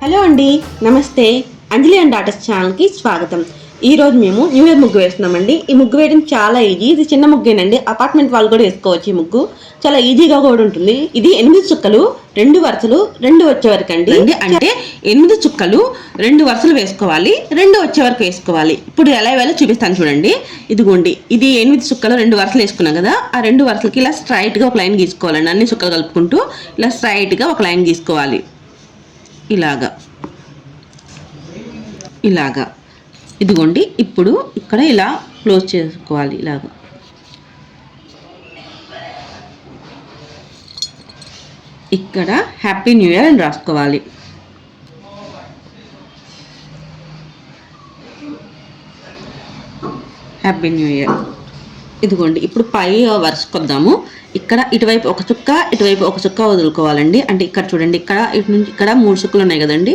Hello అండి నమస్తే. అంజలి and artist ఛానల్కి స్వాగతం. ఈ రోజు మేము న్యూ ఇయర్ ముగ్గు వేస్తున్నామండి. ఈ ముగ్గు వేయడం చాలా ఈజీ. ఇది చిన్న ముగ్గేనండి. అపార్ట్మెంట్ వాళ్ళు కూడా వేసుకోవచ్చు ఈ ముగ్గు. చాలా ఈజీగా కూడా ఉంటుంది. ఇది ఎనిమిది చుక్కలు రెండు వరుసలు రెండు వచ్చే వరకు అండి. అంటే ఎనిమిది చుక్కలు రెండు వరుసలు వేసుకోవాలి రెండు వచ్చే వరకు వేసుకోవాలి. ఇప్పుడు ఎలా వేయాలో చూపిస్తాను చూడండి. ఇదిగోండి ఇది ఎనిమిది చుక్కలు రెండు వరుసలు వేసుకున్నాం కదా. ఆ రెండు వరుసలకి ఇలా స్ట్రైట్గా ఒక లైన్ గీసుకోవాలండి. అన్ని చుక్కలు కలుపుకుంటూ ఇలా స్ట్రైట్గా ఒక లైన్ గీసుకోవాలి. ఇలాగా. ఇలాగా. ఇదిగోండి ఇప్పుడు ఇక్కడ ఇలా క్లోజ్ చేసుకోవాలి ఇలాగా. ఇక్కడ హ్యాపీ న్యూ ఇయర్ అని రాసుకోవాలి. Happy new year. ఇదిగోండి ఇప్పుడు పై వరుసకొద్దాము ఇక్కడ ఇటువైపు ఒక చుక్క ఇటువైపు ఒక చుక్క వదులుకోవాలండి. అంటే ఇక్కడ చూడండి ఇక్కడ ఇటు నుంచి ఇక్కడ మూడు చుక్కలు ఉన్నాయి కదండి.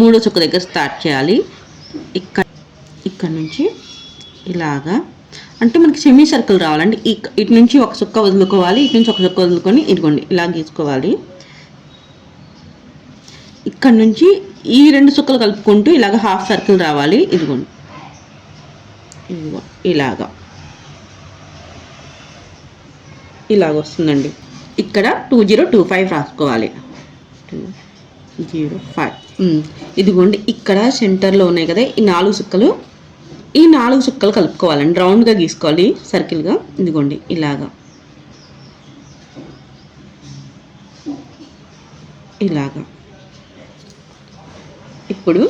మూడో చుక్క దగ్గర స్టార్ట్ చేయాలి. ఇక్కడ ఇక్కడ నుంచి ఇలాగా. అంటే మనకి సెమీ సర్కిల్ రావాలండి. ఇటు నుంచి ఒక చుక్క వదులుకోవాలి ఇటు నుంచి ఒక చుక్క వదులుకొని ఇదిగోండి ఇలా గీసుకోవాలి. ఇక్కడ నుంచి ఈ రెండు చుక్కలు కలుపుకుంటూ ఇలాగ హాఫ్ సర్కిల్ రావాలి. ఇదిగోండి. ఇదిగో ఇలాగా. ఇలాగ వస్తుందండి ఇక్కడ టూ జీరో టూ ఫైవ్ రాసుకోవాలి. టూ జీరో ఫైవ్ ఇదిగోండి ఇక్కడ సెంటర్లో ఉన్నాయి కదా ఈ నాలుగు చుక్కలు. ఈ నాలుగు చుక్కలు కలుపుకోవాలండి. రౌండ్గా గీసుకోవాలి సర్కిల్గా. ఇదిగోండి ఇలాగా. ఇలాగా. ఇప్పుడు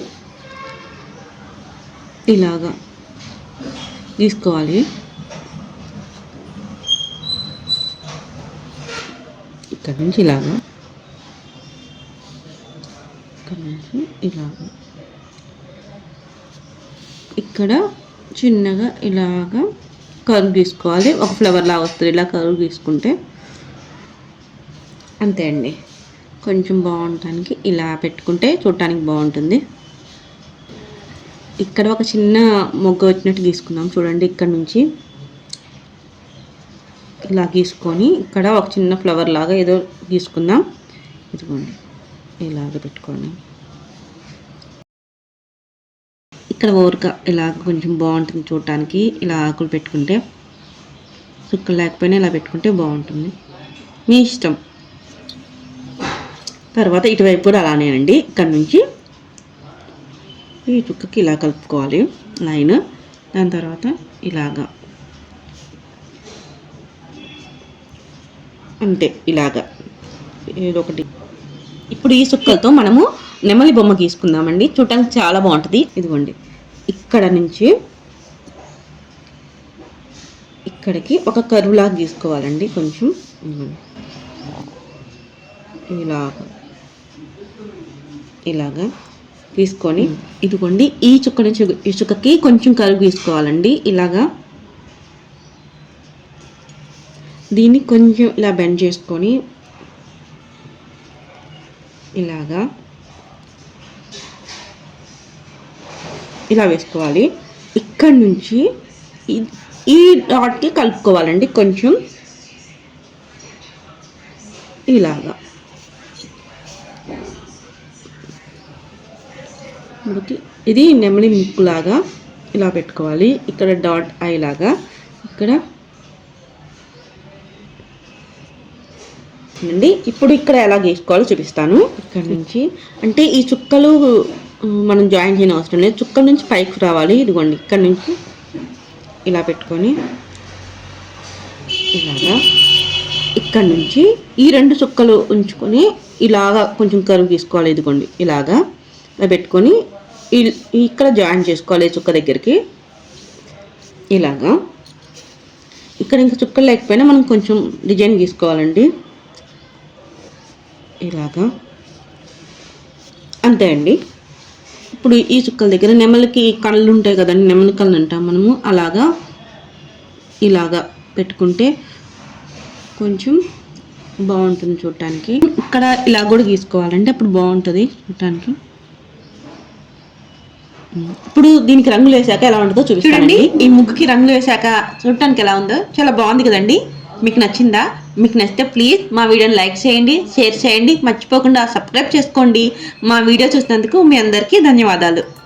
ఇలాగా తీసుకోవాలి ఇక్కడ నుంచి ఇలాగా. ఇక్కడ నుంచి ఇలాగా. ఇక్కడ చిన్నగా ఇలాగా కర్వ్ తీసుకోవాలి ఒక ఫ్లవర్ లాగా వస్తుంది. ఇలా కర్వ్ తీసుకుంటే అంతే అండి. కొంచెం బాగుండటానికి ఇలా పెట్టుకుంటే చూడటానికి బాగుంటుంది. ఇక్కడ ఒక చిన్న మొగ్గ వచ్చినట్టు తీసుకుందాం చూడండి ఇక్కడ నుంచి ఇలా గీసుకొని ఇక్కడ ఒక చిన్న ఫ్లవర్ లాగా ఏదో గీసుకుందాం. ఇదిగోండి ఇలాగ పెట్టుకోండి ఇక్కడ ఓరక ఇలా కొంచెం బాగుంటుంది చూడటానికి. ఇలా ఆకులు పెట్టుకుంటే చుక్కలు లేకపోయినా ఇలా పెట్టుకుంటే బాగుంటుంది. మీ ఇష్టం. తర్వాత ఇటువైపు కూడా అలానేనండి. ఇక్కడ నుంచి ఈ చుక్కకి ఇలా కలుపుకోవాలి లైన్. దాని తర్వాత ఇలాగా అంతే ఇలాగా. ఏదో ఒకటి ఇప్పుడు ఈ సుక్కలతో మనము నెమలి బొమ్మ గీసుకుందామండి. చూడటానికి చాలా బాగుంటుంది. ఇదిగోండి. ఇక్కడ నుంచి ఇక్కడికి ఒక కరువులాగా గీసుకోవాలండి కొంచెం. ఇలాగా. ఇలాగా తీసుకొని ఇదిగోండి ఈ చుక్క నుంచి ఈ చుక్కకి కొంచెం కరువు గీసుకోవాలండి. ఇలాగా దీన్ని కొంచెం ఇలా బెండ్ చేసుకొని ఇలాగా ఇలా వేసుకోవాలి. ఇక్కడ నుంచి ఈ- ఈ డాట్కి కలుపుకోవాలండి కొంచెం. ఇలాగా. ఇది నెమలి ముక్కులాగా ఇలా పెట్టుకోవాలి. ఇక్కడ డాట్ ఐలాగా లాగా. ఇక్కడ అండి ఇప్పుడు ఇక్కడ ఎలా గీసుకోవాలో చూపిస్తాను. ఇక్కడ నుంచి అంటే ఈ చుక్కలు మనం జాయిన్ చేయని అవసరం లేదు. చుక్కల నుంచి పైకి రావాలి. ఇదిగోండి ఇక్కడ నుంచి ఇలా పెట్టుకొని ఇలాగా ఇక్కడ నుంచి ఈ రెండు చుక్కలు ఉంచుకొని ఇలాగా కొంచెం కరువు తీసుకోవాలి ఇదిగోండి ఇలాగా ఇలా పెట్టుకొని ఇక్కడ జాయిన్ చేసుకోవాలి చుక్క దగ్గరికి. ఇలాగా. ఇక్కడ ఇంకా చుక్కలు లేకపోయినా మనం కొంచెం డిజైన్ గీసుకోవాలండి. ఇలాగా. అంతే అండి. ఇప్పుడు ఈ చుక్కల దగ్గర నెమలికి కళ్ళు ఉంటాయి కదండి నెమలి కళ్ళు అంటాం మనము. అలాగా ఇలాగా పెట్టుకుంటే కొంచెం బాగుంటుంది చూడటానికి. ఇక్కడ ఇలా కూడా గీసుకోవాలంటే అప్పుడు బాగుంటుంది చూడటానికి. ఇప్పుడు దీనికి రంగులు వేసాక ఎలా ఉంటుందో చూపిస్తానండి. ఈ ముగ్గుకి రంగులు వేసాక చూడటానికి ఎలా ఉందో చాలా బాగుంది కదండి. మీకు నచ్చిందా? మీకు నచ్చితే ప్లీజ్ మా వీడియోని లైక్ చేయండి షేర్ చేయండి. మర్చిపోకుండా సబ్స్క్రైబ్ చేసుకోండి. మా వీడియో చూసినందుకు మీ అందరికీ ధన్యవాదాలు.